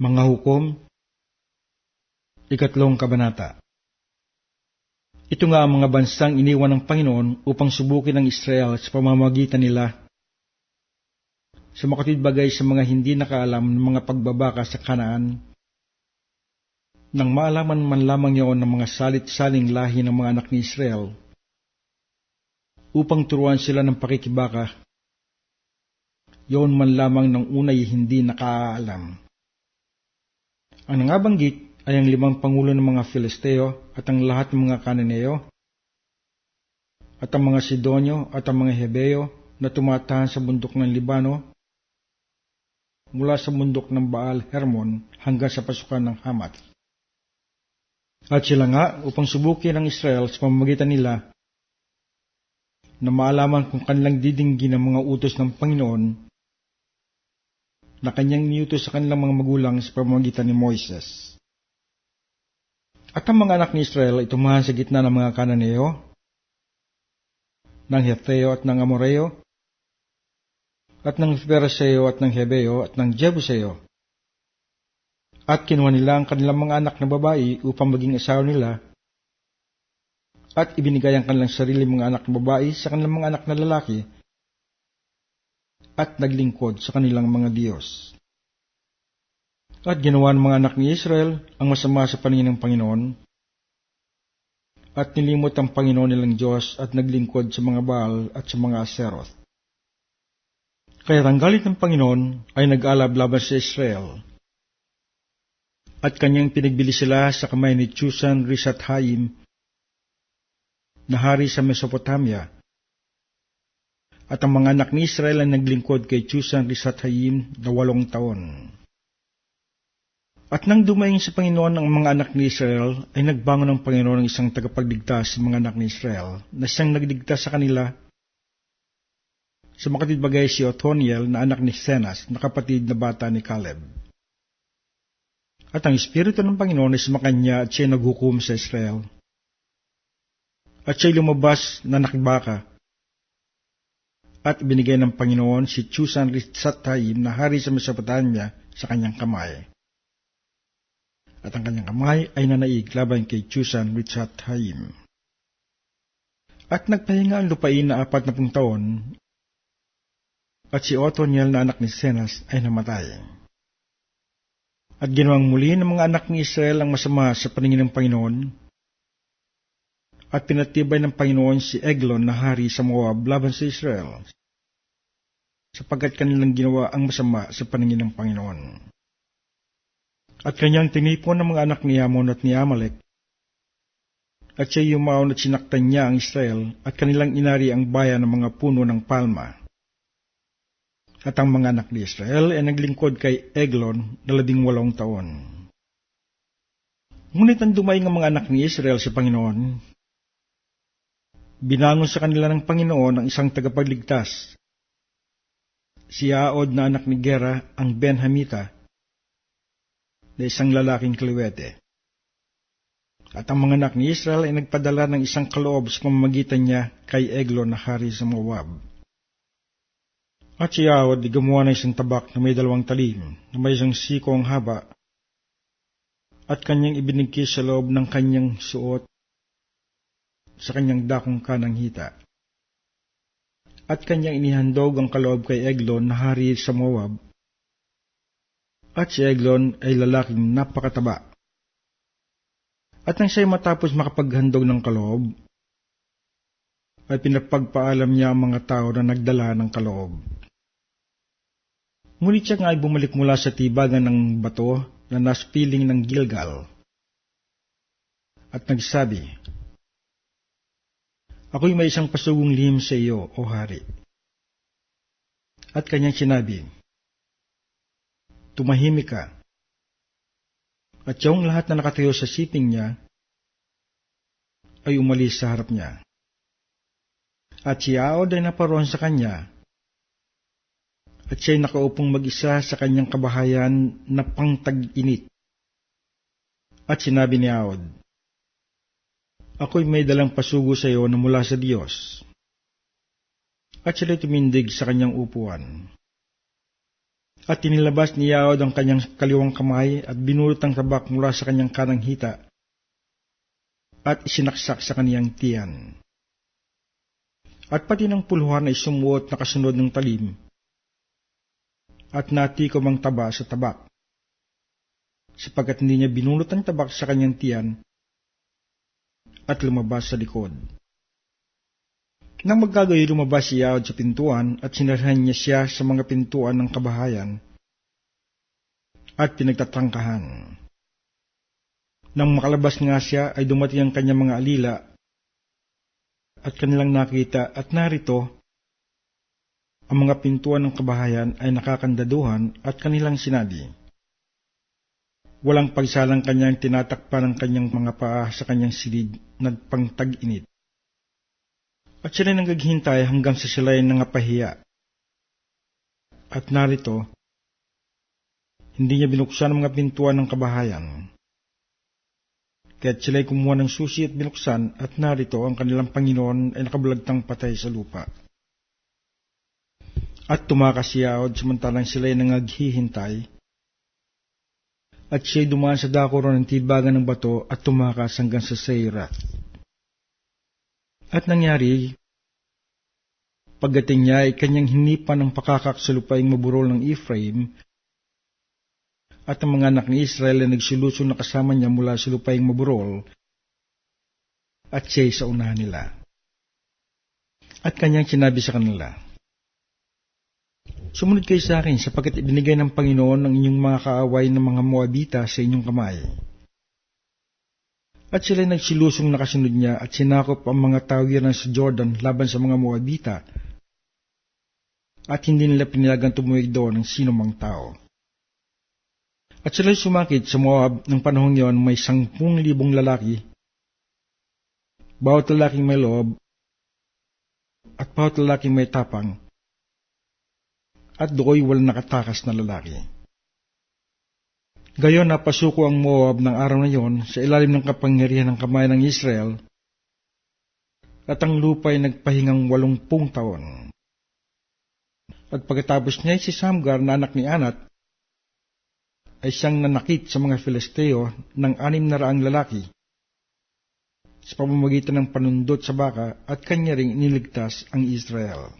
Mga Hukom, Ikatlong Kabanata Ito nga ang mga bansang iniwan ng Panginoon upang subukin ng Israel sa pamamagitan nila sa makatid bagay sa mga hindi nakaalam ng mga pagbabaka sa kanaan. Nang maalaman man lamang yaon ng mga salit-saling lahi ng mga anak ni Israel, upang turuan sila ng pakikibaka, yaon man lamang ng unay hindi nakaalam. Ang nangabanggit ay ang limang pangulo ng mga Filisteo at ang lahat ng mga Kananeo, at ang mga Sidonyo at ang mga Hebeo na tumatahan sa bundok ng Libano mula sa bundok ng Baal Hermon hanggang sa pasukan ng Hamat. At sila nga upang subukin ang Israel sa pamamagitan nila na maalaman kung kanilang didinggin ang mga utos ng Panginoon na kanyang niutos sa kanilang mga magulang sa pamamagitan ni Moises. At ang mga anak ni Israel ay tumahan sa gitna ng mga Kananeo, ng Hetheo at ng Amoreo, at ng Pereseo at ng Hebeo at ng Jebuseo. At kinuha nila ang kanilang mga anak na babae upang maging asawa nila, at ibinigay ang kanilang sarili mga anak na babae sa kanilang mga anak na lalaki, at naglingkod sa kanilang mga Diyos. At ginawa ng mga anak ni Israel ang masama sa paningin ng Panginoon, at nilimot ang Panginoon nilang Diyos at naglingkod sa mga Baal at sa mga Aseroth. Kaya ang galit ng Panginoon ay nag-alab laban sa Israel. At kanyang pinagbili sila sa kamay ni Chusan Risathaim na hari sa Mesopotamia. At ang mga anak ni Israel ay naglingkod kay Chusan Risathaim na walong taon. At nang dumaing sa Panginoon ang mga anak ni Israel, ay nagbangon ng Panginoon ng isang tagapagligtas sa mga anak ni Israel, na siyang nagligtas sa kanila sa makatid bagay si Othoniel na anak ni Senas na kapatid na bata ni Caleb. At ang Espiritu ng Panginoon ay sumakanya at siya naghukom sa Israel. At siya lumabas na nakibaka. At binigay ng Panginoon si Chusan Ritsatayim na hari sa Mesopotamia sa kanyang kamay. At ang kanyang kamay ay nanaig laban kay Chusan Ritsatayim. At nagpahinga ang lupain na apat na taon at si Othoniel na anak ni Senas ay namatay. At ginawang muli ng mga anak ni Israel ang masama sa paningin ng Panginoon, at pinatibay ng Panginoon si Eglon na hari sa Moab laban sa Israel, sapagkat kanilang ginawa ang masama sa paningin ng Panginoon. At kanyang tinipon ng mga anak ni Amon at ni Amalek, at siya yumaon at sinaktan niya ang Israel at kanilang inari ang bayan ng mga puno ng palma. At ang mga anak ni Israel ay naglingkod kay Eglon na labing walong taon. Ngunit ang dumaing ang mga anak ni Israel sa Panginoon, binangon sa kanila ng Panginoon ang isang tagapagligtas, si Aod na anak ni Gera ang Benhamita, na isang lalaking kliwete. At ang mga anak ni Israel ay nagpadala ng isang kaloob sa pamamagitan niya kay Eglon na hari sa Moab. At si Yahweh gumawa ng isang tabak na may dalawang talim, na may isang siko ang haba, at kanyang ibinigkis sa loob ng kanyang suot sa kanyang dakong kanang hita. At kanyang inihandog ang kaloob kay Eglon na hari sa Moab, at si Eglon ay lalaking napakataba. At nang siya'y matapos makapaghandog ng kaloob, ay pinapagpaalam niya ang mga tao na nagdala ng kaloob. Ngunit siya nga ay bumalik mula sa tibagan ng bato na naspiling ng Gilgal. At nagsabi, Ako'y may isang pasugong lihim sa iyo, o hari. At kanyang sinabi, Tumahimik ka. At yung lahat na nakatayo sa sitting niya ay umalis sa harap niya. At si Aod ay naparoon sa kanya at siya'y nakaupong mag-isa sa kanyang kabahayan na pangtag-init. At sinabi ni Aod, Ako'y may dalang pasugo sa iyo na mula sa Diyos. At sila'y tumindig sa kanyang upuan. At tinilabas ni Yaod ang kanyang kaliwang kamay at binulot ang tabak mula sa kanyang kanang hita at isinaksak sa kaniyang tiyan. At pati ng puluhan ay sumuot na kasunod ng talim at natikom ang taba sa tabak sapagkat hindi niya binulot ang tabak sa kanyang tiyan at lumabas sa likod. Nang magkagayo lumabas si Yaod sa pintuan at sinarhan niya siya sa mga pintuan ng kabahayan at pinagtatrangkahan. Nang makalabas nga siya ay dumating ang kanyang mga alila at kanilang nakita at narito ang mga pintuan ng kabahayan ay nakakandaduhan at kanilang sinabi. Walang pagsalang kanyang tinatakpan ng kanyang mga paa sa kanyang silid na pangtag-init at sila nang naghihintay hanggang sa sila ay nangapahiya. At narito, hindi niya binuksan ang mga pintuan ng kabahayan. Kaya't sila'y kumuha ng susi at binuksan at narito ang kanilang Panginoon ay nakabulagtang patay sa lupa. At tumakas si Yaod samantalang sila'y nangaghihintay. At siya'y dumaan sa dako ng tibagan ng bato at tumakas hanggang sa Seira. At nangyari, pagdating niya ay kanyang hinipan ng pakakak sa lupaing maburol ng Ephraim, at ang mga anak ni Israel ay nagsilusong na niya mula sa lupaing maburol, at siya'y sa unahan nila. At kanyang sinabi sa kanila, Sumunod kayo sa akin sapagkat ibinigay ng Panginoon ang inyong mga kaaway ng mga Moabita sa inyong kamay at sila nagsilusong nakasunod niya at sinakop ang mga tawiran sa Jordan laban sa mga Moabita. At hindi nila pinilagang tumuwig doon ng sino mang tao. At sila sumakit sa Moab ng panahong yon may sangpung libong lalaki. Bawat lalaking may loob at bawat lalaking may tapang. At do'y walang nakatakas na lalaki. Gayon napasuko ang Moab ng araw na yon sa ilalim ng kapangyarihan ng kamay ng Israel at ang lupa ay nagpahingang walumpung taon. At pagkatapos niya si Samgar na anak ni Anat, ay siyang nanakit sa mga Filisteo ng anim na raang lalaki sa pamamagitan ng panundot sa baka at kanya ring iniligtas ang Israel.